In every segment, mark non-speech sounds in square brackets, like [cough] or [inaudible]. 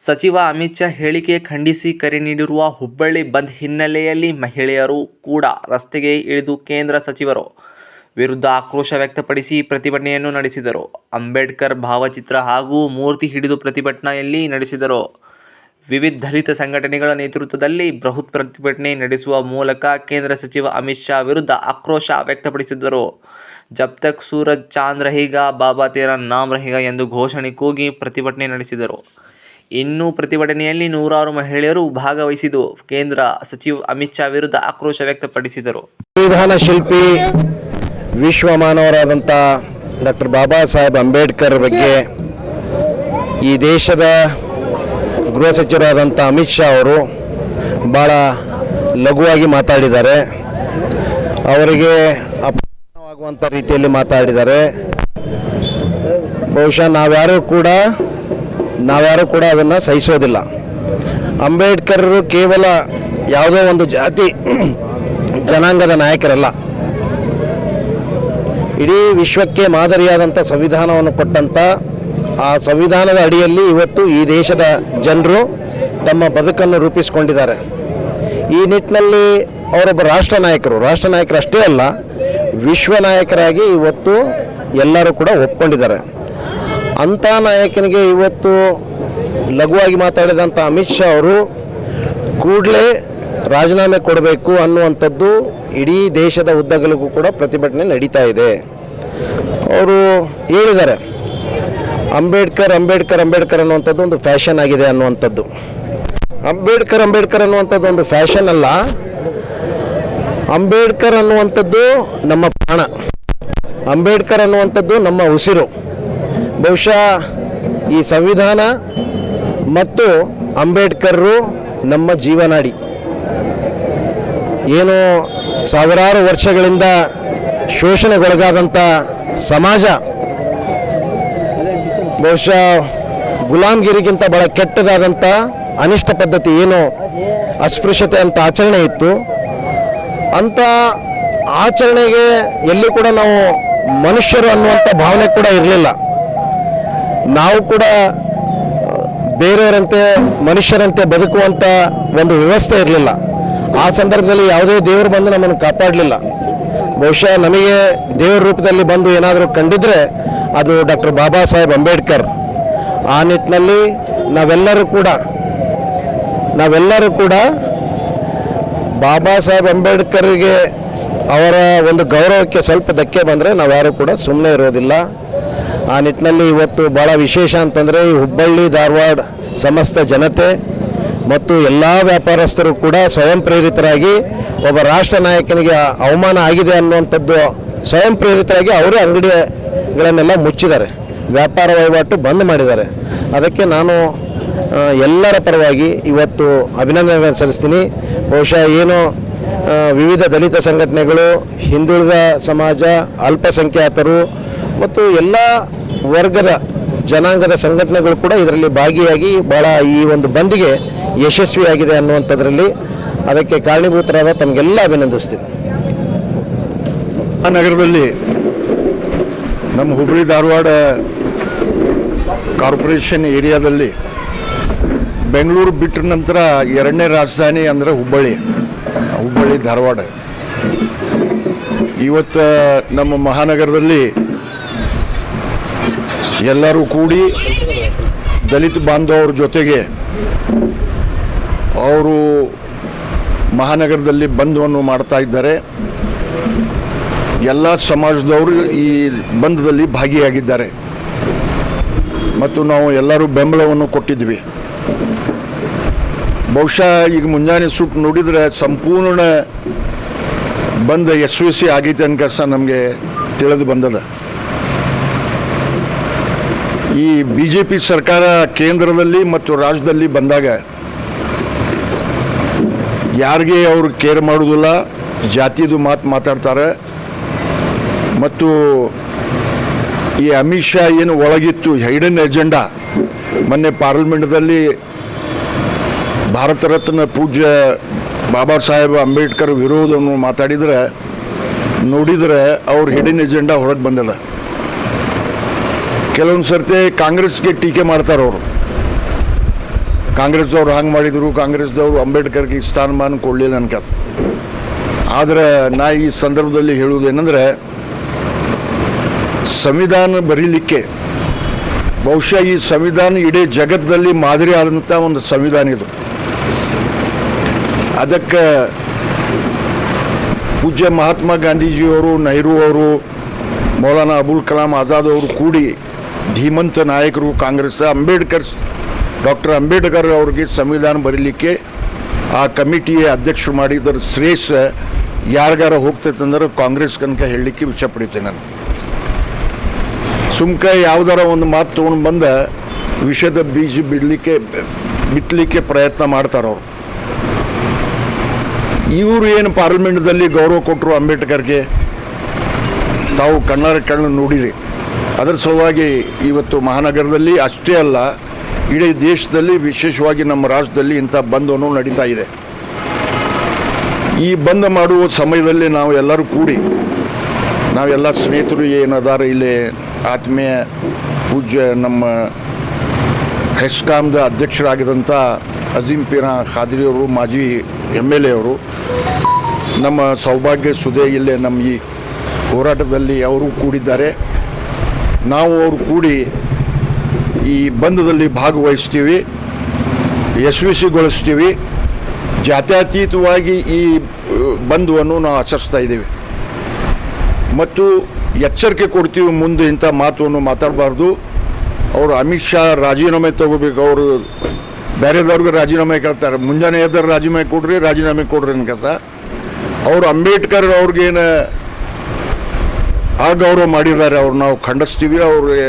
ಸಚಿವ ಅಮಿತ್ ಶಾ ಹೇಳಿಕೆ ಖಂಡಿಸಿ ಕರೆ ನೀಡಿರುವ ಹುಬ್ಬಳ್ಳಿ ಬಂದ್ ಹಿನ್ನೆಲೆಯಲ್ಲಿ ಮಹಿಳೆಯರು ಕೂಡ ರಸ್ತೆಗೆ ಇಳಿದು ಕೇಂದ್ರ ಸಚಿವರು ವಿರುದ್ಧ ಆಕ್ರೋಶ ವ್ಯಕ್ತಪಡಿಸಿ ಪ್ರತಿಭಟನೆಯನ್ನು ನಡೆಸಿದರು. ಅಂಬೇಡ್ಕರ್ ಭಾವಚಿತ್ರ ಹಾಗೂ ಮೂರ್ತಿ ಹಿಡಿದು ಪ್ರತಿಭಟನೆಯಲ್ಲಿ ನಡೆಸಿದರು. ವಿವಿಧ ದಲಿತ ಸಂಘಟನೆಗಳ ನೇತೃತ್ವದಲ್ಲಿ ಬೃಹತ್ ಪ್ರತಿಭಟನೆ ನಡೆಸುವ ಮೂಲಕ ಕೇಂದ್ರ ಸಚಿವ ಅಮಿತ್ ಶಾ ವಿರುದ್ಧ ಆಕ್ರೋಶ ವ್ಯಕ್ತಪಡಿಸಿದರು. ಜಬ್ ತಕ್ ಸೂರಜ್, ಚಾಂದ್ ರಹೇಗಾ, ಬಾಬಾ ತೇರಾ ನಾಮ್ ರಹೇಗಾ ಎಂದು ಘೋಷಣೆ ಕೂಗಿ ಪ್ರತಿಭಟನೆ ನಡೆಸಿದರು. ಇನ್ನು ಪ್ರತಿಭಟನೆಯಲ್ಲಿ ನೂರಾರು ಮಹಿಳೆಯರು ಭಾಗವಹಿಸಿದ್ದು ಕೇಂದ್ರ ಸಚಿವ ಅಮಿತ್ ಶಾ ವಿರುದ್ಧ ಆಕ್ರೋಶ ವ್ಯಕ್ತಪಡಿಸಿದರು. ಸಂವಿಧಾನ ಶಿಲ್ಪಿ ವಿಶ್ವ ಮಾನವರಾದಂಥ ಡಾಕ್ಟರ್ ಬಾಬಾ ಸಾಹೇಬ್ ಅಂಬೇಡ್ಕರ್ ಬಗ್ಗೆ ಈ ದೇಶದ ಗೃಹ ಸಚಿವರಾದಂಥ ಅಮಿತ್ ಶಾ ಅವರು ಭಾಳ ಲಘುವಾಗಿ ಮಾತಾಡಿದ್ದಾರೆ ಅವರಿಗೆ ಅಪಮಾನವಾಗುವಂಥ ರೀತಿಯಲ್ಲಿ ಮಾತಾಡಿದ್ದಾರೆ ಬಹುಶಃ ನಾವ್ಯಾರೂ ಕೂಡ ನಾವ್ಯಾರೂ ಕೂಡ ಅದನ್ನು ಸಹಿಸೋದಿಲ್ಲ. ಅಂಬೇಡ್ಕರರು ಕೇವಲ ಯಾವುದೋ ಒಂದು ಜಾತಿ [clears throat] ಜನಾಂಗದ ನಾಯಕರಲ್ಲ. ಇಡೀ ವಿಶ್ವಕ್ಕೆ ಮಾದರಿಯಾದಂಥ ಸಂವಿಧಾನವನ್ನು ಕೊಟ್ಟಂಥ ಆ ಸಂವಿಧಾನದ ಅಡಿಯಲ್ಲಿ ಇವತ್ತು ಈ ದೇಶದ ಜನರು ತಮ್ಮ ಬದುಕನ್ನು ರೂಪಿಸಿಕೊಂಡಿದ್ದಾರೆ. ಈ ನಿಟ್ಟಿನಲ್ಲಿ ಅವರೊಬ್ಬ ರಾಷ್ಟ್ರ ನಾಯಕರು, ರಾಷ್ಟ್ರ ನಾಯಕರಷ್ಟೇ ಅಲ್ಲ, ವಿಶ್ವ ನಾಯಕರಾಗಿ ಇವತ್ತು ಎಲ್ಲರೂ ಕೂಡ ಒಪ್ಕೊಂಡಿದ್ದಾರೆ. ಅಂಥ ನಾಯಕನಿಗೆ ಇವತ್ತು ಲಘುವಾಗಿ ಮಾತಾಡಿದಂಥ ಅಮಿತ್ ಶಾ ಅವರು ಕೂಡಲೇ ರಾಜೀನಾಮೆ ಕೊಡಬೇಕು ಅನ್ನುವಂಥದ್ದು ಇಡೀ ದೇಶದ ಉದ್ದಗಲಿಗೂ ಕೂಡ ಪ್ರತಿಭಟನೆ ನಡೀತಾ ಇದೆ. ಅವರು ಹೇಳಿದ್ದಾರೆ, ಅಂಬೇಡ್ಕರ್ ಅಂಬೇಡ್ಕರ್ ಅಂಬೇಡ್ಕರ್ ಅನ್ನುವಂಥದ್ದು ಒಂದು ಫ್ಯಾಷನ್ ಆಗಿದೆ ಅನ್ನುವಂಥದ್ದು. ಅಂಬೇಡ್ಕರ್ ಅಂಬೇಡ್ಕರ್ ಅನ್ನುವಂಥದ್ದು ಒಂದು ಫ್ಯಾಷನ್ ಅಲ್ಲ. ಅಂಬೇಡ್ಕರ್ ಅನ್ನುವಂಥದ್ದು ನಮ್ಮ ಪ್ರಾಣ. ಅಂಬೇಡ್ಕರ್ ಅನ್ನುವಂಥದ್ದು ನಮ್ಮ ಉಸಿರು. ಬಹುಶಃ ಈ ಸಂವಿಧಾನ ಮತ್ತು ಅಂಬೇಡ್ಕರ್ರು ನಮ್ಮ ಜೀವನಾಡಿ. ಏನು ಸಾವಿರಾರು ವರ್ಷಗಳಿಂದ ಶೋಷಣೆಗೊಳಗಾದಂಥ ಸಮಾಜ, ಬಹುಶಃ ಗುಲಾಮ್ಗಿರಿಗಿಂತ ಬಹಳ ಕೆಟ್ಟದಾದಂಥ ಅನಿಷ್ಟ ಪದ್ಧತಿ ಏನು ಅಸ್ಪೃಶ್ಯತೆ ಅಂತ ಆಚರಣೆ ಇತ್ತು. ಅಂಥ ಆಚರಣೆಗೆ ಎಲ್ಲಿ ಕೂಡ ನಾವು ಮನುಷ್ಯರು ಅನ್ನುವಂಥ ಭಾವನೆ ಕೂಡ ಇರಲಿಲ್ಲ. ನಾವು ಕೂಡ ಬೇರೆಯವರಂತೆ, ಮನುಷ್ಯರಂತೆ ಬದುಕುವಂಥ ಒಂದು ವ್ಯವಸ್ಥೆ ಇರಲಿಲ್ಲ. ಆ ಸಂದರ್ಭದಲ್ಲಿ ಯಾವುದೇ ದೇವರು ಬಂದು ನಮ್ಮನ್ನು ಕಾಪಾಡಲಿಲ್ಲ. ಬಹುಶಃ ನಮಗೆ ದೇವರ ರೂಪದಲ್ಲಿ ಬಂದು ಏನಾದರೂ ಕಂಡಿದ್ರೆ ಅದು ಡಾಕ್ಟರ್ ಬಾಬಾ ಸಾಹೇಬ್ ಅಂಬೇಡ್ಕರ್. ಆ ನಿಟ್ಟಿನಲ್ಲಿ ನಾವೆಲ್ಲರೂ ಕೂಡ ನಾವೆಲ್ಲರೂ ಕೂಡ ಬಾಬಾ ಸಾಹೇಬ್ ಅಂಬೇಡ್ಕರ್ಗೆ ಅವರ ಒಂದು ಗೌರವಕ್ಕೆ ಸ್ವಲ್ಪ ಧಕ್ಕೆ ಬಂದರೆ ನಾವ್ಯಾರೂ ಕೂಡ ಸುಮ್ಮನೆ ಇರೋದಿಲ್ಲ. ಆ ನಿಟ್ಟಿನಲ್ಲಿ ಇವತ್ತು ಭಾಳ ವಿಶೇಷ ಅಂತಂದರೆ ಈ ಹುಬ್ಬಳ್ಳಿ, ಧಾರವಾಡ ಸಮಸ್ತ ಜನತೆ ಮತ್ತು ಎಲ್ಲ ವ್ಯಾಪಾರಸ್ಥರು ಕೂಡ ಸ್ವಯಂ ಪ್ರೇರಿತರಾಗಿ ಒಬ್ಬ ರಾಷ್ಟ್ರ ನಾಯಕನಿಗೆ ಅವಮಾನ ಆಗಿದೆ ಅನ್ನುವಂಥದ್ದು ಸ್ವಯಂ ಪ್ರೇರಿತರಾಗಿ ಅವರೇ ಅಂಗಡಿಗಳನ್ನೆಲ್ಲ ಮುಚ್ಚಿದ್ದಾರೆ. ವ್ಯಾಪಾರ ವಹಿವಾಟು ಬಂದ್ ಮಾಡಿದ್ದಾರೆ. ಅದಕ್ಕೆ ನಾನು ಎಲ್ಲರ ಪರವಾಗಿ ಇವತ್ತು ಅಭಿನಂದನೆ ಸಲ್ಲಿಸ್ತೀನಿ. ಬಹುಶಃ ಏನು ವಿವಿಧ ದಲಿತ ಸಂಘಟನೆಗಳು, ಹಿಂದುಳಿದ ಸಮಾಜ, ಅಲ್ಪಸಂಖ್ಯಾತರು ಮತ್ತು ಎಲ್ಲ ವರ್ಗದ ಜನಾಂಗದ ಸಂಘಟನೆಗಳು ಕೂಡ ಇದರಲ್ಲಿ ಭಾಗಿಯಾಗಿ ಭಾಳ ಈ ಒಂದು ಬಂದ್ಗೆ ಯಶಸ್ವಿಯಾಗಿದೆ ಅನ್ನುವಂಥದ್ರಲ್ಲಿ ಅದಕ್ಕೆ ಕಾರಣೀಭೂತರಾದ ತಮಗೆಲ್ಲ ಅಭಿನಂದಿಸ್ತೀನಿ. ಆ ನಗರದಲ್ಲಿ ನಮ್ಮ ಹುಬ್ಬಳ್ಳಿ ಧಾರವಾಡ ಕಾರ್ಪೊರೇಷನ್ ಏರಿಯಾದಲ್ಲಿ ಬೆಂಗಳೂರು ಬಿಟ್ಟ ನಂತರ ಎರಡನೇ ರಾಜಧಾನಿ ಅಂದರೆ ಹುಬ್ಬಳ್ಳಿ ಹುಬ್ಬಳ್ಳಿ ಧಾರವಾಡ. ಇವತ್ತು ನಮ್ಮ ಮಹಾನಗರದಲ್ಲಿ ಎಲ್ಲರೂ ಕೂಡಿ ದಲಿತ ಬಾಂಧವರ ಜೊತೆಗೆ ಅವರು ಮಹಾನಗರದಲ್ಲಿ ಬಂಧವನ್ನು ಮಾಡ್ತಾ ಇದ್ದಾರೆ. ಎಲ್ಲ ಸಮಾಜದವರು ಈ ಬಂಧದಲ್ಲಿ ಭಾಗಿಯಾಗಿದ್ದಾರೆ. ಮತ್ತು ನಾವು ಎಲ್ಲರೂ ಬೆಂಬಲವನ್ನು ಕೊಟ್ಟಿದ್ವಿ ಬಹುಶಃ ಈಗ ಮುಂಜಾನೆ ಸುಟ್ಟು ನೋಡಿದರೆ ಸಂಪೂರ್ಣ ಬಂದ ಯಶಸ್ವಿ ಆಗೈತೆ ಅನ್ಕ ಸಹ ನಮಗೆ ತಿಳಿದು ಬಂದದ. ಈ ಬಿ ಜೆ ಪಿ ಸರ್ಕಾರ ಕೇಂದ್ರದಲ್ಲಿ ಮತ್ತು ರಾಜ್ಯದಲ್ಲಿ ಬಂದಾಗ ಯಾರಿಗೆ ಅವರು ಕೇರ್ ಮಾಡೋದಿಲ್ಲ, ಜಾತಿದು ಮಾತು ಮಾತಾಡ್ತಾರೆ. ಮತ್ತು ಈ ಅಮಿತ್ ಶಾ ಏನು ಒಳಗಿತ್ತು ಹೈಡನ್ ಎಜೆಂಡಾ ಮೊನ್ನೆ ಪಾರ್ಲಿಮೆಂಟ್ದಲ್ಲಿ ಭಾರತ ರತ್ನ ಪೂಜ್ಯ ಬಾಬಾ ಸಾಹೇಬ್ ಅಂಬೇಡ್ಕರ್ ವಿರೋಧವನ್ನು ಮಾತಾಡಿದರೆ, ನೋಡಿದರೆ ಅವ್ರ ಹಿಡನ್ ಎಜೆಂಡಾ ಹೊರಗೆ ಬಂದದ. ಕೆಲವೊಂದು ಸರ್ತಿ ಕಾಂಗ್ರೆಸ್ಗೆ ಟೀಕೆ ಮಾಡ್ತಾರೆ ಅವರು. ಕಾಂಗ್ರೆಸ್ದವ್ರು ಹಂಗೆ ಮಾಡಿದರು, ಕಾಂಗ್ರೆಸ್ದವ್ರು ಅಂಬೇಡ್ಕರ್ಗೆ ಸ್ಥಾನಮಾನ ಕೊಡಲಿಲ್ಲ ನನ್ನ ಕೆಲಸ ಆದರೆ ನಾ ಈ ಸಂದರ್ಭದಲ್ಲಿ ಹೇಳುವುದೇನೆಂದರೆ ಸಂವಿಧಾನ ಬರೀಲಿಕ್ಕೆ, ಬಹುಶಃ ಈ ಸಂವಿಧಾನ ಇಡೀ ಜಗತ್ತಲ್ಲಿ ಮಾದರಿ ಆದಂಥ ಒಂದು ಸಂವಿಧಾನ ಇದು. ಅದಕ್ಕೆ ಪೂಜ್ಯ ಮಹಾತ್ಮ ಗಾಂಧೀಜಿಯವರು, ನೆಹರು ಅವರು, ಮೌಲಾನಾ ಅಬುಲ್ ಕಲಾಂ ಆಜಾದ್ ಅವರು ಕೂಡಿ ಧೀಮಂತ ನಾಯಕರು, ಕಾಂಗ್ರೆಸ್, ಅಂಬೇಡ್ಕರ್, ಡಾಕ್ಟರ್ ಅಂಬೇಡ್ಕರ್ ಅವ್ರಿಗೆ ಸಂವಿಧಾನ ಬರೀಲಿಕ್ಕೆ ಆ ಕಮಿಟಿಯ ಅಧ್ಯಕ್ಷರು ಮಾಡಿದ್ದರ ಶ್ರೇಯಸ್, ಯಾರಿಗಾರ ಹೋಗ್ತೈತೆ ಅಂದ್ರೆ ಕಾಂಗ್ರೆಸ್ ಕನಕ ಹೇಳಲಿಕ್ಕೆ ಪಡೀತೇನೆ ನಾನು. ಸುಮ್ಕ ಯಾವ್ದಾರ ಒಂದು ಮಾತು ತೊಗೊಂಡು ಬಂದ ವಿಷಯದ ಬೀಜ ಬಿಡಲಿಕ್ಕೆ ಬಿತ್ತಲಿಕ್ಕೆ ಪ್ರಯತ್ನ ಮಾಡ್ತಾರ ಅವರು. ಇವರು ಏನು ಪಾರ್ಲಿಮೆಂಟ್ದಲ್ಲಿ ಗೌರವ ಕೊಟ್ಟರು ಅಂಬೇಡ್ಕರ್ಗೆ? ತಾವು ಕಣ್ಣಾರ ಕಣ್ಣು ನೋಡಿರಿ. ಅದರ ಸಲುವಾಗಿ ಇವತ್ತು ಮಹಾನಗರದಲ್ಲಿ ಅಷ್ಟೇ ಅಲ್ಲ, ಇಡೀ ದೇಶದಲ್ಲಿ ವಿಶೇಷವಾಗಿ ನಮ್ಮ ರಾಜ್ಯದಲ್ಲಿ ಇಂಥ ಬಂಧವನ್ನು ನಡೀತಾ ಇದೆ. ಈ ಬಂದ್ ಮಾಡುವ ಸಮಯದಲ್ಲಿ ನಾವು ಎಲ್ಲರೂ ಕೂಡಿ ನಾವೆಲ್ಲ ಸ್ನೇಹಿತರು ಏನದಾರ ಇಲ್ಲಿ ಆತ್ಮೀಯ ಪೂಜ್ಯ ನಮ್ಮ ಹೆಸ್ಕಾಮ್ದ ಅಧ್ಯಕ್ಷರಾಗಿದ್ದಂಥ ಅಜೀಂ ಪಿರಾ ಖಾದ್ರಿಯವರು ಮಾಜಿ ಎಂ ಎಲ್ ಎ ಅವರು, ನಮ್ಮ ಸೌಭಾಗ್ಯ ಸುದೇ ಇಲ್ಲೇ ನಮ್ಮ ಈ ಹೋರಾಟದಲ್ಲಿ ಅವರು ಕೂಡಿದ್ದಾರೆ. ನಾವು ಅವರು ಕೂಡಿ ಈ ಬಂಧದಲ್ಲಿ ಭಾಗವಹಿಸ್ತೀವಿ, ಯಶಸ್ವಿಗೊಳಿಸ್ತೀವಿ, ಜಾತ್ಯತೀತವಾಗಿ ಈ ಬಂಧವನ್ನು ನಾವು ಆಚರಿಸ್ತಾ ಇದ್ದೀವಿ. ಮತ್ತು ಎಚ್ಚರಿಕೆ ಕೊಡ್ತೀವಿ ಮುಂದೆ ಇಂಥ ಮಾತನ್ನು ಮಾತಾಡಬಾರ್ದು. ಅವರು ಅಮಿತ್ ಶಾ ರಾಜೀನಾಮೆ ತಗೋಬೇಕು, ಅವರು ಬೇರೆದವ್ರಿಗೆ ರಾಜೀನಾಮೆ ಕೇಳ್ತಾರೆ. ಮುಂಜಾನೆ ಎದ್ದರು ರಾಜೀನಾಮೆ ಕೊಡ್ರಿ ರಾಜೀನಾಮೆ ಕೊಡ್ರಿ ಅನ್ಕಸ ಅವರು ಅಂಬೇಡ್ಕರ್ ಅವ್ರಿಗೇನು ಅಗೌರವ ಮಾಡಿದ್ದಾರೆ ಅವ್ರು. ನಾವು ಖಂಡಿಸ್ತೀವಿ. ಅವ್ರಿಗೆ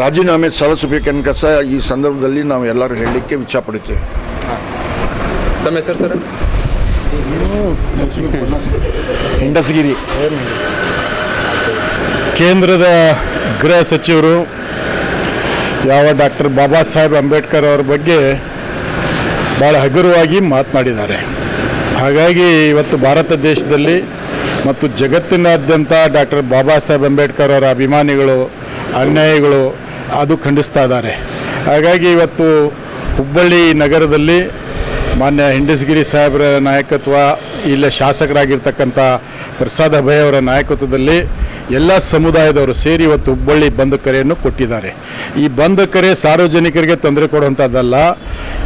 ರಾಜೀನಾಮೆ ಸಲ್ಲಿಸಬೇಕನ್ಕಸ ಈ ಸಂದರ್ಭದಲ್ಲಿ ನಾವು ಎಲ್ಲರೂ ಹೇಳಲಿಕ್ಕೆ ಇಚ್ಛಪಡ್ತೀವಿ ತಮ್ಮ ಹೆಸರು ಸರ್? ಹೆಂಡಸಗಿರಿ. ಕೇಂದ್ರದ ಗೃಹ ಸಚಿವರು ಯಾವ ಡಾಕ್ಟರ್ ಬಾಬಾ ಸಾಹೇಬ್ ಅಂಬೇಡ್ಕರ್ ಅವರ ಬಗ್ಗೆ ಭಾಳ ಹಗುರವಾಗಿ ಮಾತನಾಡಿದ್ದಾರೆ. ಹಾಗಾಗಿ ಇವತ್ತು ಭಾರತ ದೇಶದಲ್ಲಿ ಮತ್ತು ಜಗತ್ತಿನಾದ್ಯಂತ ಡಾಕ್ಟರ್ ಬಾಬಾ ಸಾಹೇಬ್ ಅಂಬೇಡ್ಕರ್ ಅವರ ಅಭಿಮಾನಿಗಳು, ಅನ್ಯಾಯಿಗಳು ಅದು ಖಂಡಿಸ್ತಾ ಇದ್ದಾರೆ. ಹಾಗಾಗಿ ಇವತ್ತು ಹುಬ್ಬಳ್ಳಿ ನಗರದಲ್ಲಿ ಮಾನ್ಯ ಹಿಂಡಸಗಿರಿ ಸಾಹೇಬರ ನಾಯಕತ್ವ, ಇಲ್ಲೇ ಶಾಸಕರಾಗಿರ್ತಕ್ಕಂಥ ಪ್ರಸಾದ ಅಭಯ್ ಅವರ ನಾಯಕತ್ವದಲ್ಲಿ ಎಲ್ಲ ಸಮುದಾಯದವರು ಸೇರಿ ಇವತ್ತು ಹುಬ್ಬಳ್ಳಿ ಬಂದ್ ಕರೆಯನ್ನು ಕೊಟ್ಟಿದ್ದಾರೆ. ಈ ಬಂದ್ ಕರೆ ಸಾರ್ವಜನಿಕರಿಗೆ ತೊಂದರೆ ಕೊಡುವಂಥದ್ದಲ್ಲ,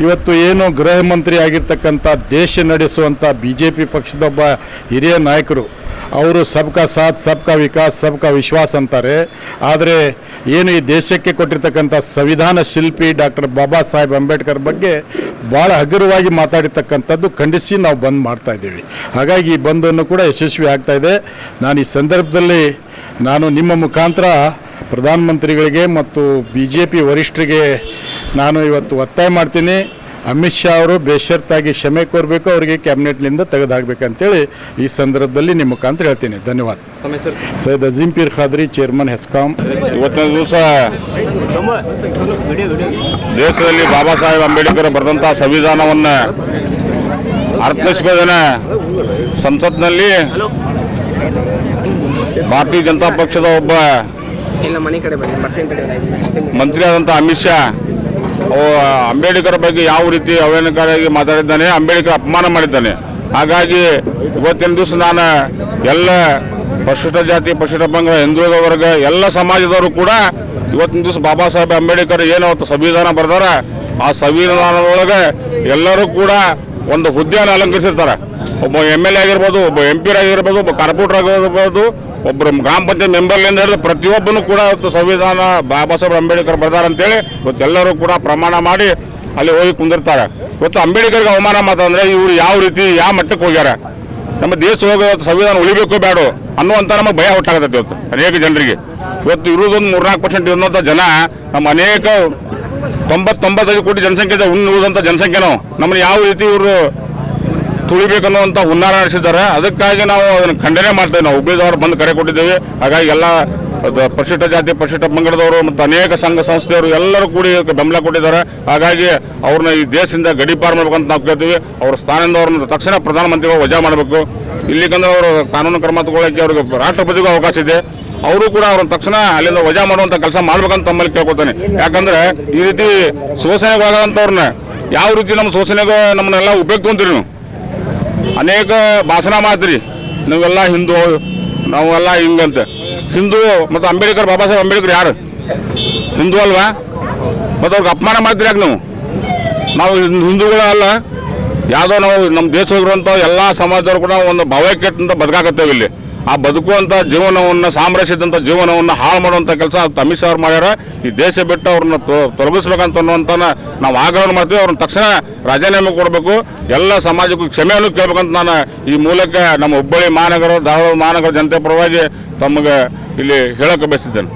ಇವತ್ತು ಏನು ಗೃಹ ಮಂತ್ರಿ ಆಗಿರ್ತಕ್ಕಂಥ ದೇಶ ನಡೆಸುವಂಥ ಬಿ ಜೆ ಪಿ ಪಕ್ಷದ ಒಬ್ಬ ಹಿರಿಯ ನಾಯಕರು ಅವರು ಸಬ್ಕಾ ಸಾಥ್, ಸಬ್ಕಾ ವಿಕಾಸ್, ಸಬ್ಕಾ ವಿಶ್ವಾಸ್ ಅಂತಾರೆ. ಆದರೆ ಏನು ಈ ದೇಶಕ್ಕೆ ಕೊಟ್ಟಿರ್ತಕ್ಕಂಥ ಸಂವಿಧಾನ ಶಿಲ್ಪಿ ಡಾಕ್ಟರ್ ಬಾಬಾ ಸಾಹೇಬ್ ಅಂಬೇಡ್ಕರ್ ಬಗ್ಗೆ ಭಾಳ ಹಗುರವಾಗಿ ಮಾತಾಡಿರ್ತಕ್ಕಂಥದ್ದು ಖಂಡಿಸಿ ನಾವು ಬಂದ್ ಮಾಡ್ತಾ ಇದ್ದೀವಿ. ಹಾಗಾಗಿ ಈ ಬಂದನ್ನು ಕೂಡ ಯಶಸ್ವಿ ಆಗ್ತಾ ಇದೆ. ನಾನು ಈ ಸಂದರ್ಭದಲ್ಲಿ ನಾನು ನಿಮ್ಮ ಮುಖಾಂತರ ಪ್ರಧಾನಮಂತ್ರಿಗಳಿಗೆ ಮತ್ತು ಬಿ ಜೆ ಪಿ ವರಿಷ್ಠರಿಗೆ ನಾನು ಇವತ್ತು ಒತ್ತಾಯ ಮಾಡ್ತೀನಿ. ಅಮಿತ್ ಶಾ ಅವರು ಬೇಷರ್ತಾಗಿ ಕ್ಷಮೆ ಕೋರಬೇಕು ಅವರಿಗೆ ಕ್ಯಾಬಿನೆಟ್ನಿಂದ ತೆಗೆದುಹಾಕಬೇಕಂತೇಳಿ ಈ ಸಂದರ್ಭದಲ್ಲಿ ನಿಮ್ಮ ಮುಖಾಂತರ ಹೇಳ್ತೀನಿ. ಧನ್ಯವಾದ. ಸೈಯದ್ ಅಜೀಂ ಪೀರ್ ಖಾದ್ರಿ ಚೇರ್ಮನ್ ಹೆಸ್ಕಾಂ. ಇವತ್ತಿನ ದಿವಸ ದೇಶದಲ್ಲಿ ಬಾಬಾ ಸಾಹೇಬ್ ಅಂಬೇಡ್ಕರ್ ಬರೆದಂಥ ಸಂವಿಧಾನವನ್ನು ಅರ್ಥೈಸ್ಕೋದನ ಸಂಸತ್ನಲ್ಲಿ ಭಾರತೀಯ ಜನತಾ ಪಕ್ಷದ ಒಬ್ಬ ಮಂತ್ರಿ ಆದಂಥ ಅಮಿತ್ ಶಾ ಅಂಬೇಡ್ಕರ್ ಬಗ್ಗೆ ಯಾವ ರೀತಿ ಅವಹೇಳನಕಾರಿಯಾಗಿ ಮಾತಾಡಿದ್ದಾನೆ, ಅಂಬೇಡ್ಕರ್ ಅಪಮಾನ ಮಾಡಿದ್ದಾನೆ. ಹಾಗಾಗಿ ಇವತ್ತಿನ ದಿವಸ ನಾನು ಎಲ್ಲ ಪರಿಶಿಷ್ಟ ಜಾತಿ ಪರಿಶಿಷ್ಟ ಪಂಗ ಹಿಂದುಳಿದ ವರ್ಗ ಎಲ್ಲ ಸಮಾಜದವರು ಕೂಡ ಇವತ್ತಿನ ದಿವಸ ಬಾಬಾ ಸಾಹೇಬ್ ಅಂಬೇಡ್ಕರ್ ಏನು ಅವತ್ತು ಸಂವಿಧಾನ ಬರ್ದಾರ, ಆ ಸಂವಿಧಾನದೊಳಗೆ ಎಲ್ಲರೂ ಕೂಡ ಒಂದು ಹುದ್ದೆಯನ್ನು ಅಲಂಕರಿಸಿರ್ತಾರೆ. ಒಬ್ಬ ಎಂ ಎಲ್ ಎ ಆಗಿರ್ಬೋದು, ಒಬ್ಬ ಎಂ ಪಿರಾಗಿರ್ಬೋದು ಒಬ್ಬ ಕಾರ್ಪೊರೇಟರ್ ಆಗಿರ್ಬೋದು ಒಬ್ಬರು ಗ್ರಾಮ ಪಂಚಾಯತ್ ಮೆಂಬರ್ಲಿಂದ ಹಿಡಿದು ಪ್ರತಿಯೊಬ್ಬನು ಕೂಡ ಇವತ್ತು ಸಂವಿಧಾನ, ಬಾಬಾ ಸಾಹೇಬ್ ಅಂಬೇಡ್ಕರ್ ಬರ್ದಾರ ಅಂತೇಳಿ ಇವತ್ತೆಲ್ಲರೂ ಕೂಡ ಪ್ರಮಾಣ ಮಾಡಿ ಅಲ್ಲಿ ಹೋಗಿ ಕುಂದಿರ್ತಾರೆ. ಇವತ್ತು ಅಂಬೇಡ್ಕರ್ಗೆ ಅವಮಾನ ಮಾತಂದ್ರೆ ಇವರು ಯಾವ ರೀತಿ, ಯಾವ ಮಟ್ಟಕ್ಕೆ ಹೋಗ್ಯಾರ? ನಮ್ಮ ದೇಶ ಹೋಗಿ ಸಂವಿಧಾನ ಉಳಿಬೇಕು ಬೇಡ ಅನ್ನುವಂಥ ನಮಗೆ ಭಯ ಹುಟ್ಟಾಗತ್ತೆ ಇವತ್ತು ಅನೇಕ ಜನರಿಗೆ. ಇವತ್ತು ಇರುವುದೊಂದು ಮೂರ್ನಾಲ್ಕು ಪರ್ಸೆಂಟ್ ಇರುವಂಥ ಜನ ನಮ್ಮ ಅನೇಕ ತೊಂಬತ್ತೊಂಬತ್ತೈದು ಕೋಟಿ ಜನಸಂಖ್ಯೆ ಉಳಿದಂಥ ಜನಸಂಖ್ಯೆ ನಾವು ನಮ್ಮನ್ನು ಯಾವ ರೀತಿ ಇವರು ತುಳಿಬೇಕನ್ನುವಂಥ ಹುನ್ನಾರ ನಡೆಸಿದ್ದಾರೆ. ಅದಕ್ಕಾಗಿ ನಾವು ಅದನ್ನು ಖಂಡನೆ ಮಾಡ್ತೇವೆ. ನಾವು ಹುಬ್ಳಿದವರು ಬಂದು ಕರೆ ಕೊಟ್ಟಿದ್ದೇವೆ. ಹಾಗಾಗಿ ಎಲ್ಲ ಪರಿಶಿಷ್ಟ ಜಾತಿ ಪರಿಶಿಷ್ಟ ಪಂಗಡದವರು ಮತ್ತು ಅನೇಕ ಸಂಘ ಸಂಸ್ಥೆಯವರು ಎಲ್ಲರೂ ಕೂಡಿ ಬೆಂಬಲ ಕೊಟ್ಟಿದ್ದಾರೆ. ಹಾಗಾಗಿ ಅವ್ರನ್ನ ಈ ದೇಶದಿಂದ ಗಡೀಪಾರು ಮಾಡ್ಬೇಕಂತ ನಾವು ಕೇಳ್ತೀವಿ. ಅವ್ರ ಸ್ಥಾನದಿಂದ ಅವ್ರನ್ನ ತಕ್ಷಣ ಪ್ರಧಾನಮಂತ್ರಿಗಳು ವಜಾ ಮಾಡಬೇಕು. ಇಲ್ಲಿಕಂದ್ರೆ ಅವರು ಕಾನೂನು ಕ್ರಮ ತಗೊಳ್ಳೋಕ್ಕೆ ಅವ್ರಿಗೆ ರಾಷ್ಟ್ರಪತಿಗೂ ಅವಕಾಶ ಇದೆ. ಅವರು ಕೂಡ ಅವ್ರನ್ನ ತಕ್ಷಣ ಅಲ್ಲಿಂದ ವಜಾ ಮಾಡುವಂಥ ಕೆಲಸ ಮಾಡ್ಬೇಕಂತ ತಮ್ಮಲ್ಲಿ ಕೇಳ್ಕೊತಾನೆ. ಯಾಕಂದ್ರೆ ಈ ರೀತಿ ಶೋಷಣೆಗೊಳಗಾದಂಥವ್ರನ್ನ ಯಾವ ರೀತಿ ನಮ್ಮ ಶೋಷಣೆಗೆ ನಮ್ಮನ್ನೆಲ್ಲ ಉಪಯೋಗ ತೊಗೊಂತೀರಿ ನೀವು? ಅನೇಕ ಭಾಷಣ ಮಾಡ್ತೀರಿ. ನೀವೆಲ್ಲ ಹಿಂದೂ, ನಾವೆಲ್ಲ ಹಿಂಗಂತೆ. ಹಿಂದೂ ಮತ್ತು ಅಂಬೇಡ್ಕರ್, ಬಾಬಾ ಸಾಹೇಬ್ ಅಂಬೇಡ್ಕರ್ ಯಾರು? ಹಿಂದೂ ಅಲ್ವಾ? ಮತ್ತು ಅವ್ರಿಗೆ ಅಪಮಾನ ಮಾಡ್ತೀರಿ ಯಾಕೆ ನೀವು? ನಾವು ಹಿಂದ್- ಹಿಂದೂಗಳು ಅಲ್ಲ. ಯಾವುದೋ ನಾವು ನಮ್ಮ ದೇಶದಲ್ಲಿರುವಂಥ ಎಲ್ಲ ಸಮಾಜದವ್ರು ಕೂಡ ಒಂದು ಭಾವೈಕ್ಯತೆಯಿಂದ ಬದುಕಾಕತ್ತೇವೆ ಇಲ್ಲಿ. ಆ ಬದುಕುವಂಥ ಜೀವನವನ್ನು, ಸಾಮ್ರಾಜ್ಯದಂತ ಜೀವನವನ್ನು ಹಾಳು ಮಾಡುವಂಥ ಕೆಲಸ ಅಮಿತ್ ಶಾ ಅವ್ರು ಮಾಡ್ಯಾರ. ಈ ದೇಶ ಬಿಟ್ಟು ಅವ್ರನ್ನ ತೊಲಗಿಸ್ಬೇಕಂತ ಅನ್ನುವಂಥ ನಾವು ಆಗ್ರಹ ಮಾಡ್ತೀವಿ. ಅವ್ರನ್ನ ತಕ್ಷಣ ರಾಜೀನಾಮೆ ಕೊಡಬೇಕು. ಎಲ್ಲ ಸಮಾಜಕ್ಕೂ ಕ್ಷಮೆಯನ್ನು ಕೇಳ್ಬೇಕಂತ ನಾನು ಈ ಮೂಲಕ ನಮ್ಮ ಹುಬ್ಬಳ್ಳಿ ಮಹಾನಗರ, ಧಾರವಾಡ ಮಹಾನಗರ ಜನತೆ ಪರವಾಗಿ ತಮಗೆ ಇಲ್ಲಿ ಹೇಳಕ್ಕೆ ಬಯಸಿದ್ದೇನೆ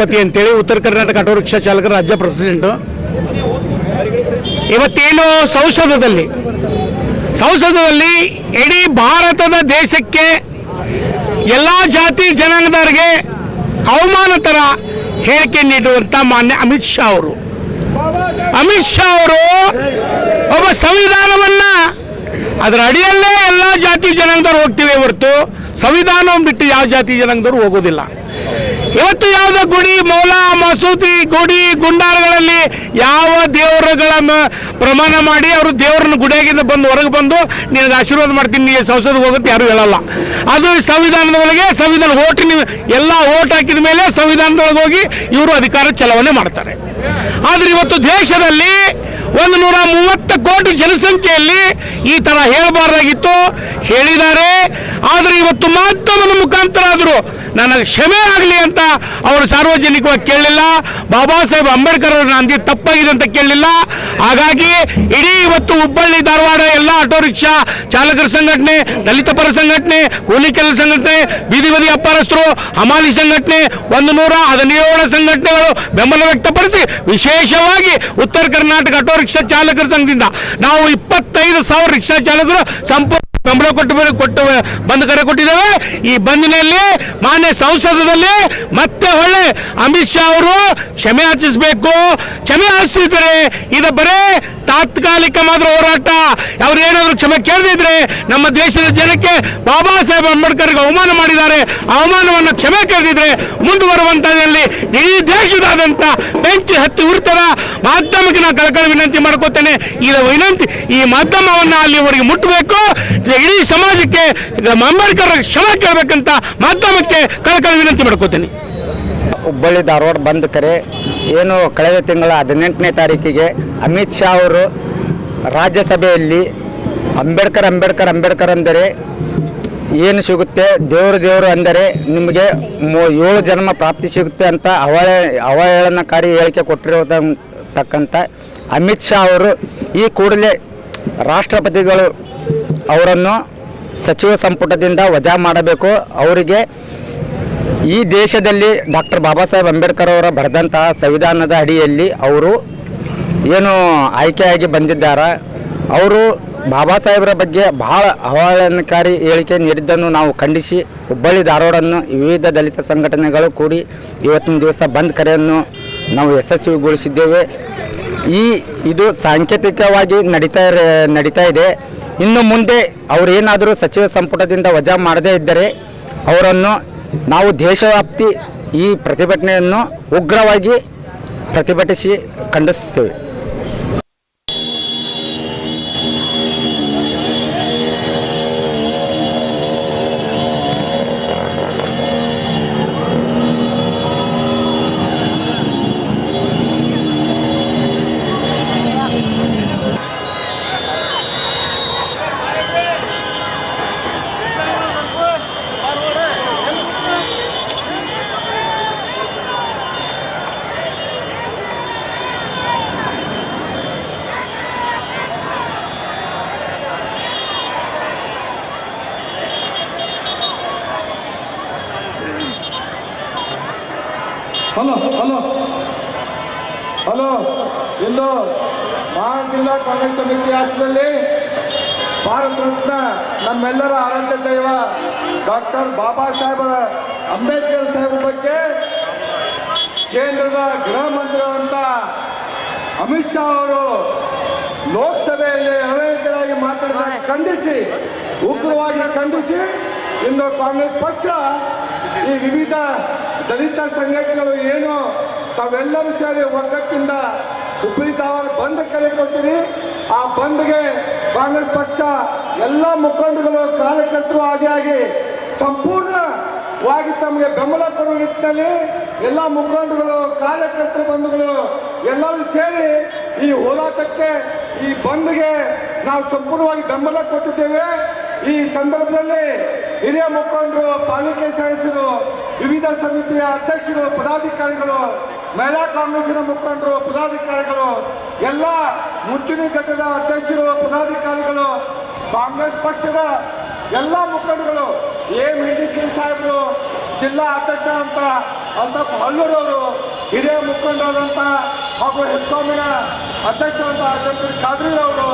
ಪತಿ ಅಂತೇಳಿ ಉತ್ತರ ಕರ್ನಾಟಕ ಆಟೋ ರಿಕ್ಷಾ ಚಾಲಕರ ರಾಜ್ಯ ಪ್ರೆಸಿಡೆಂಟು ಇವತ್ತೇನು ಸಂಸದದಲ್ಲಿ? ಸಂಸದದಲ್ಲಿ ಇಡೀ ಭಾರತದ ದೇಶಕ್ಕೆ ಎಲ್ಲ ಜಾತಿ ಜನಾಂಗದವರಿಗೆ ಅವಮಾನ ಥರ ಹೇಳಿಕೆ ನೀಡುವಂಥ ಮಾನ್ಯ ಅಮಿತ್ ಶಾ ಅವರು. ಅಮಿತ್ ಶಾ ಅವರು ಒಬ್ಬ ಸಂವಿಧಾನವನ್ನ ಅದರ ಅಡಿಯಲ್ಲೇ ಎಲ್ಲ ಜಾತಿ ಜನಾಂಗದವರು ಹೋಗ್ತೀವಿ ಹೊರತು ಸಂವಿಧಾನವನ್ನು ಬಿಟ್ಟು ಯಾವ ಜಾತಿ ಜನಾಂಗದವರು ಹೋಗೋದಿಲ್ಲ. ಇವತ್ತು ಯಾವುದೋ ಗುಡಿ, ಮೌಲ, ಮಸೂದಿ, ಗುಡಿ ಗುಂಡಾರಗಳಲ್ಲಿ ಯಾವ ದೇವರುಗಳ ಪ್ರಮಾಣ ಮಾಡಿ ಅವರು ದೇವರನ್ನ ಗುಡಿಯಾಗಿಂದ ಬಂದು ಹೊರಗೆ ಬಂದು ನಿನಗೆ ಆಶೀರ್ವಾದ ಮಾಡ್ತೀನಿ, ನೀ ಸಂಸದ್ಗೆ ಹೋಗುತ್ತೆ ಯಾರು ಹೇಳಲ್ಲ. ಅದು ಸಂವಿಧಾನದ ಒಳಗೆ ಸಂವಿಧಾನ ಓಟ್ ಎಲ್ಲ ಓಟ್ ಹಾಕಿದ ಮೇಲೆ ಸಂವಿಧಾನದೊಳಗೆ ಹೋಗಿ ಇವರು ಅಧಿಕಾರ ಚಲಾವಣೆ ಮಾಡ್ತಾರೆ. ಆದ್ರೆ ಇವತ್ತು ದೇಶದಲ್ಲಿ ಒಂದು ನೂರ ಮೂವತ್ತು ಕೋಟಿ ಜನಸಂಖ್ಯೆಯಲ್ಲಿ ಈ ತರ ಹೇಳಬಾರ್ದಾಗಿತ್ತು, ಹೇಳಿದ್ದಾರೆ. ಆದರೆ ಇವತ್ತು ಮಾಧ್ಯಮದ ಮುಖಾಂತರ ಆದರೂ ನನಗೆ ಕ್ಷಮೆ ಆಗಲಿ ಅಂತ ಅವರು ಸಾರ್ವಜನಿಕವಾಗಿ ಕೇಳಲಿಲ್ಲ. ಬಾಬಾ ಸಾಹೇಬ್ ಅಂಬೇಡ್ಕರ್ ಅವರು ನಂದಿ ತಪ್ಪಾಗಿದೆ ಅಂತ ಕೇಳಲಿಲ್ಲ. ಹಾಗಾಗಿ ಇಡೀ ಇವತ್ತು ಹುಬ್ಬಳ್ಳಿ, ಧಾರವಾಡ ಎಲ್ಲ ಆಟೋ ರಿಕ್ಷಾ ಚಾಲಕರ ಸಂಘಟನೆ, ದಲಿತ ಪರ ಸಂಘಟನೆ, ಕೂಲಿ ಕೆಲಸ ಸಂಘಟನೆ, ಬೀದಿ ಬದಿ ಅಪ್ಪಾರಸ್ಥರು ಹಮಾಲಿ ಸಂಘಟನೆ, ಒಂದು ನೂರ ಹದಿನೇಳು ಸಂಘಟನೆಗಳು ಬೆಂಬಲ ವ್ಯಕ್ತಪಡಿಸಿ ವಿಶೇಷವಾಗಿ ಉತ್ತರ ಕರ್ನಾಟಕ ಆಟೋ ರಿಕ್ಷಾ ಚಾಲಕರ ಸಂಘದಿಂದ ನಾವು ಇಪ್ಪತ್ತೈದು ಸಾವಿರ ರಿಕ್ಷಾ ಚಾಲಕರು ಸಂಪೂರ್ಣ ಬೆಂಬಲ ಕೊಟ್ಟು ಕೊಟ್ಟು ಬಂದ್ ಕರೆ ಕೊಟ್ಟಿದ್ದೇವೆ. ಈ ಬಂದಿನಲ್ಲಿ ಮಾನ್ಯ ಸಂಸದದಲ್ಲಿ ಮತ್ತೆ ಹೊಳ್ಳೆ ಅಮಿತ್ ಶಾ ಅವರು ಕ್ಷಮೆ ಯಾಚಿಸಬೇಕು ಕ್ಷಮೆ ಯಾಚಿಸಿದ್ರೆ ಇದು ಬರೇ ತಾತ್ಕಾಲಿಕ ಮಾತ್ರ ಹೋರಾಟ. ಅವ್ರು ಏನಾದ್ರು ಕ್ಷಮೆ ಕೇಳದಿದ್ರೆ ನಮ್ಮ ದೇಶದ ಜನಕ್ಕೆ ಬಾಬಾ ಸಾಹೇಬ್ ಅಂಬೇಡ್ಕರ್ಗೆ ಅವಮಾನ ಮಾಡಿದ್ದಾರೆ. ಅವಮಾನವನ್ನು ಕ್ಷಮೆ ಕೇಳದಿದ್ರೆ ಮುಂದುವರುವಂತದಲ್ಲಿ ಇಡೀ ದೇಶದಾದಂತ ಬೆಂಕಿ ಹತ್ತಿ ಉರ್ತಾರ. ಮಾಧ್ಯಮಕ್ಕೆ ನಾನು ಕಳಕಳ ವಿನಂತಿ ಮಾಡ್ಕೋತೇನೆ. ಈ ವಿನಂತಿ, ಈ ಮಾಧ್ಯಮವನ್ನ ಅಲ್ಲಿ ಅವರಿಗೆ ಮುಟ್ಟಬೇಕು ಇಡೀ ಸಮಾಜಕ್ಕೆ ಅಂಬೇಡ್ಕರ್ ಕ್ಷಮೆ ಕೇಳಬೇಕಂತ ಮಾಧ್ಯಮಕ್ಕೆ ಕಳಕಳ ವಿನಂತಿ ಮಾಡ್ಕೋತೇನೆ. ಹುಬ್ಬಳ್ಳಿ ಧಾರವಾಡ ಬಂದ್ ಕರೆ ಏನು ಕಳೆದ ತಿಂಗಳ ಹದಿನೆಂಟನೇ ತಾರೀಕಿಗೆ ಅಮಿತ್ ಶಾ ಅವರು ರಾಜ್ಯಸಭೆಯಲ್ಲಿ ಅಂಬೇಡ್ಕರ್ ಅಂಬೇಡ್ಕರ್ ಅಂಬೇಡ್ಕರ್ ಅಂದರೆ ಏನು ಸಿಗುತ್ತೆ, ದೇವರು ದೇವರು ಅಂದರೆ ನಿಮಗೆ ಮೂ- ಏಳು ಜನ್ಮ ಪ್ರಾಪ್ತಿ ಸಿಗುತ್ತೆ ಅಂತ ಅವಹೇ ಅವಹೇಳನಕಾರಿ ಹೇಳಿಕೆ ಕೊಟ್ಟಿರೋದಕ್ಕಂಥ ಅಮಿತ್ ಶಾ ಅವರು ಈ ಕೂಡಲೇ ರಾಷ್ಟ್ರಪತಿಗಳು ಅವರನ್ನು ಸಚಿವ ಸಂಪುಟದಿಂದ ವಜಾ ಮಾಡಬೇಕು. ಅವರಿಗೆ ಈ ದೇಶದಲ್ಲಿ ಡಾಕ್ಟರ್ ಬಾಬಾ ಸಾಹೇಬ್ ಅಂಬೇಡ್ಕರ್ ಅವರ ಬರೆದಂತಹ ಸಂವಿಧಾನದ ಅಡಿಯಲ್ಲಿ ಅವರು ಏನು ಆಯ್ಕೆಯಾಗಿ ಬಂದಿದ್ದಾರೆ, ಅವರು ಬಾಬಾ ಸಾಹೇಬರ ಬಗ್ಗೆ ಬಹಳ ಅವಹೇಳನಕಾರಿ ಹೇಳಿಕೆ ನೀಡಿದ್ದನ್ನು ನಾವು ಖಂಡಿಸಿ, ಹುಬ್ಬಳ್ಳಿ ಧಾರವಾಡನ್ನು ವಿವಿಧ ದಲಿತ ಸಂಘಟನೆಗಳು ಕೂಡಿ ಇವತ್ತಿನ ದಿವಸ ಬಂದ್ ಕರೆಯನ್ನು ನಾವು ಯಶಸ್ವಿಗೊಳಿಸಿದ್ದೇವೆ. ಈ, ಇದು ಸಾಂಕೇತಿಕವಾಗಿ ನಡೀತಾ ನಡೀತಾ ಇದೆ. ಇನ್ನು ಮುಂದೆ ಅವರೇನಾದರೂ ಸಚಿವ ಸಂಪುಟದಿಂದ ವಜಾ ಮಾಡದೇ ಇದ್ದರೆ ಅವರನ್ನು ನಾವು ದೇಶವ್ಯಾಪ್ತಿ ಈ ಪ್ರತಿಭಟನೆಯನ್ನು ಉಗ್ರವಾಗಿ ಪ್ರತಿಭಟಿಸಿ ಖಂಡಿಸುತ್ತೇವೆ. ಕಾಂಗ್ರೆಸ್ ಸಮಿತಿ ಆಸದಲ್ಲಿ ಭಾರತ ರತ್ನ ನಮ್ಮೆಲ್ಲರ ಆರಾಧ್ಯ ದೈವ ಡಾಕ್ಟರ್ ಬಾಬಾ ಸಾಹೇಬರ ಅಂಬೇಡ್ಕರ್ ಸಾಹೇಬ್ ಬಗ್ಗೆ ಕೇಂದ್ರದ ಗೃಹ ಮಂತ್ರಿಯಾದಂಥ ಅಮಿತ್ ಶಾ ಅವರು ಲೋಕಸಭೆಯಲ್ಲಿ ಅವಿವೇಕರಾಗಿ ಮಾತಾಡಿದ ಖಂಡಿಸಿ ಉಗ್ರವಾಗಿ ಖಂಡಿಸಿ ಇಂದು ಕಾಂಗ್ರೆಸ್ ಪಕ್ಷ ಈ ವಿವಿಧ ದಲಿತ ಸಂಘಟನೆಗಳು ಏನು ತಾವೆಲ್ಲರೂ ಸೇರಿ ಒಗ್ಗಟ್ಟಿಂದ ಬಂದ ಬಂದ್ ಕರೆ ಕೊಡ್ತೀರಿ ಆ ಬಂದ್ಗೆ ಕಾಂಗ್ರೆಸ್ ಪಕ್ಷ ಎಲ್ಲ ಮುಖಂಡರುಗಳು, ಕಾರ್ಯಕರ್ತರು ಆದಿಯಾಗಿ ಸಂಪೂರ್ಣವಾಗಿ ತಮಗೆ ಬೆಂಬಲ ಕೊಡುವ ನಿಟ್ಟಿನಲ್ಲಿ ಎಲ್ಲ ಮುಖಂಡರುಗಳು, ಕಾರ್ಯಕರ್ತರು ಬಂಧುಗಳು ಎಲ್ಲರೂ ಸೇರಿ ಈ ಹೋರಾಟಕ್ಕೆ, ಈ ಬಂದ್ಗೆ ನಾವು ಸಂಪೂರ್ಣವಾಗಿ ಬೆಂಬಲ ಕೊಟ್ಟಿದ್ದೇವೆ. ಈ ಸಂದರ್ಭದಲ್ಲಿ ಹಿರಿಯ ಮುಖಂಡರು, ಪಾಲಿಕೆ ಸದಸ್ಯರು, ವಿವಿಧ ಸಮಿತಿಯ ಅಧ್ಯಕ್ಷರು, ಪದಾಧಿಕಾರಿಗಳು, ಮಹಿಳಾ ಕಾಂಗ್ರೆಸ್ಸಿನ ಮುಖಂಡರು, ಪದಾಧಿಕಾರಿಗಳು, ಎಲ್ಲ ಮುಂಚೂಣಿ ಘಟ್ಟದ ಅಧ್ಯಕ್ಷರು, ಪದಾಧಿಕಾರಿಗಳು, ಕಾಂಗ್ರೆಸ್ ಪಕ್ಷದ ಎಲ್ಲ ಮುಖಂಡಗಳು ಎಂ ಮೆಹದಿ ಸಿಂಗ್ ಸಾಹೇಬರು, ಜಿಲ್ಲಾ ಅಧ್ಯಕ್ಷ ಅಂತ ಅಂತ ಹಳ್ಳೂರವರು ಹಿರಿಯ ಮುಖಂಡರಾದಂಥ ಹಾಗೂ ಹೆಸ್ಕಾಮಿನ ಅಧ್ಯಕ್ಷ ಅಂತ ಜಗದೀಶ್ ಖಾದ್ರಿರವರು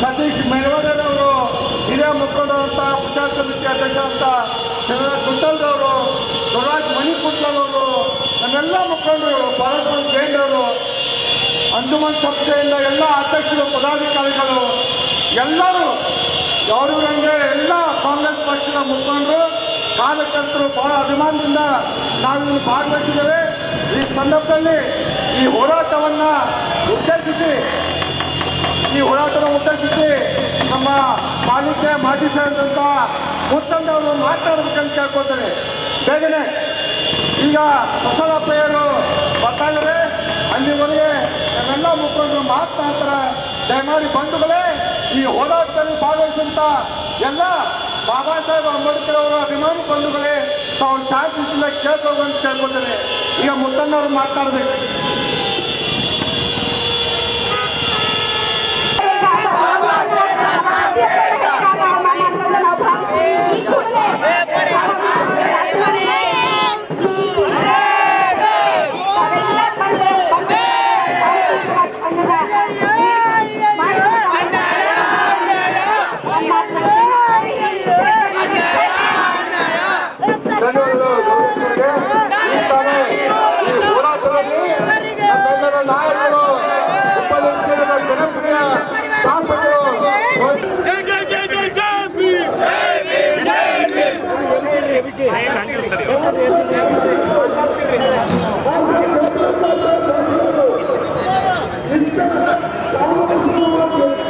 ಸತೀಶ್ ಮೆಣವದರವರು ಹಿರಿಯ ಮುಖಂಡರಾದಂಥ ಪ್ರಚಾರ ಸಮಿತಿ ಅಧ್ಯಕ್ಷ ಅಂತ ಕುಂಟಲ್ರವರು ಸ್ವರಾಜ್ ಮಣಿಕುಂಟಲವರು ನಮ್ಮೆಲ್ಲ ಮುಖಂಡರು ಭಾರತ್ ಜೈನ್ ಅವರು ಅಂಜುಮನ್ ಸಂಸ್ಥೆಯಿಂದ ಎಲ್ಲ ಅಧ್ಯಕ್ಷರು, ಪದಾಧಿಕಾರಿಗಳು, ಎಲ್ಲರೂ ಗೌರವಂಗೆ ಎಲ್ಲ ಕಾಂಗ್ರೆಸ್ ಪಕ್ಷದ ಮುಖಂಡರು, ಕಾರ್ಯಕರ್ತರು ಬಹಳ ಅಭಿಮಾನದಿಂದ ನಾವಿಲ್ಲಿ ಭಾಗವಹಿಸಿದ್ದೇವೆ. ಈ ಸಂದರ್ಭದಲ್ಲಿ ಈ ಹೋರಾಟವನ್ನು ಉದ್ದೇಶಿಸಿ, ಈ ಹೋರಾಟವನ್ನು ಉದ್ದೇಶಿಸಿ ನಮ್ಮ ಪಾಲಿಕೆ ಮಾಜಿ ಸದಸ್ಯರಂತ ಮುತ್ತಂದವರು ಮಾತನಾಡಬೇಕಂತ ಕೇಳ್ಕೊಳ್ತೇನೆ. ಬೇಗನೆ ಈಗ ಬಸವಪ್ಪಯ್ಯರು ಬರ್ತಾ ಇದ್ದಾರೆ. ಅಲ್ಲಿವರೆಗೆ ನಮ್ಮೆಲ್ಲ ಮುಖಂಡರು ಮಾತನಾಡ್ತಾರೆ ದಯಮಾಡಿ ಬಂಧುಗಳೇ, ಈ ಹೋರಾಟದಲ್ಲಿ ಭಾಗವಹಿಸಿದಂತ ಎಲ್ಲ ಬಾಬಾ ಸಾಹೇಬ್ ಅಂಬೇಡ್ಕರ್ ಅವರ ಅಭಿಮಾನಿ ಬಂಧುಗಳೇ, ತಾವು ಶಾಂತಿಯಿಂದ ಅಂತ ಕೇಳ್ಕೊತೇನೆ. ಈಗ ಮುತ್ತಣ್ಣವರು ಮಾತನಾಡಬೇಕು ಧನ್ಯವಾದಗಳು ಗೌರವಕ್ಕೆ. ಈ ತಾನೇ ಈ ಹೋರಾಟದಲ್ಲಿ ನಮ್ಮೆಲ್ಲರ ನಾಯಕರು ಉಪನಿರೀಕ್ಷಕರ ಜನಪ್ರಿಯ ಶಾಸಕರು ಬಾಬಾ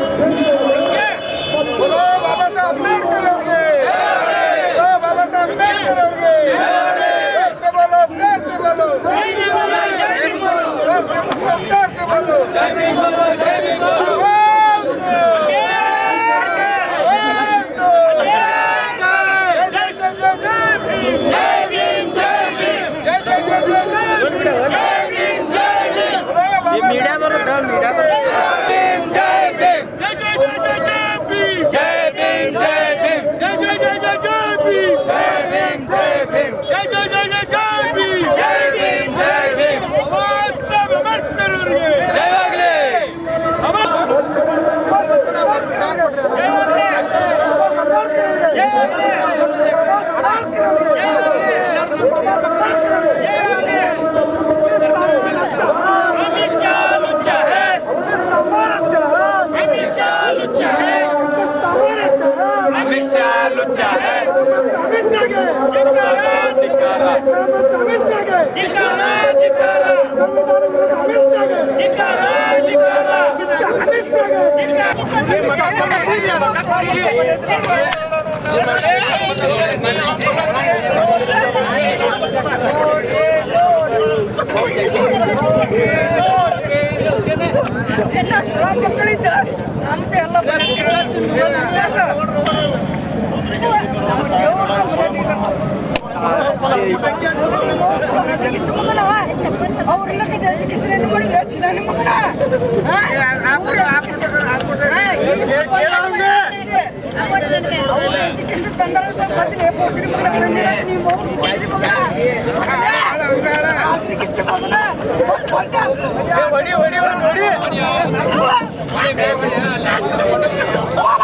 ಎಲ್ಲ ಶ್ರಮ ಮಕ್ಕಳಿದ್ದ ನಮ್ದು ಎಲ್ಲ ಅವ್ರೆಲ್ಲ ಎಜುಕೇಶನ್ ಎಜುಕೇಶನ್ ತಂದ್ರೆ ಬಂದಿಲ್ಲ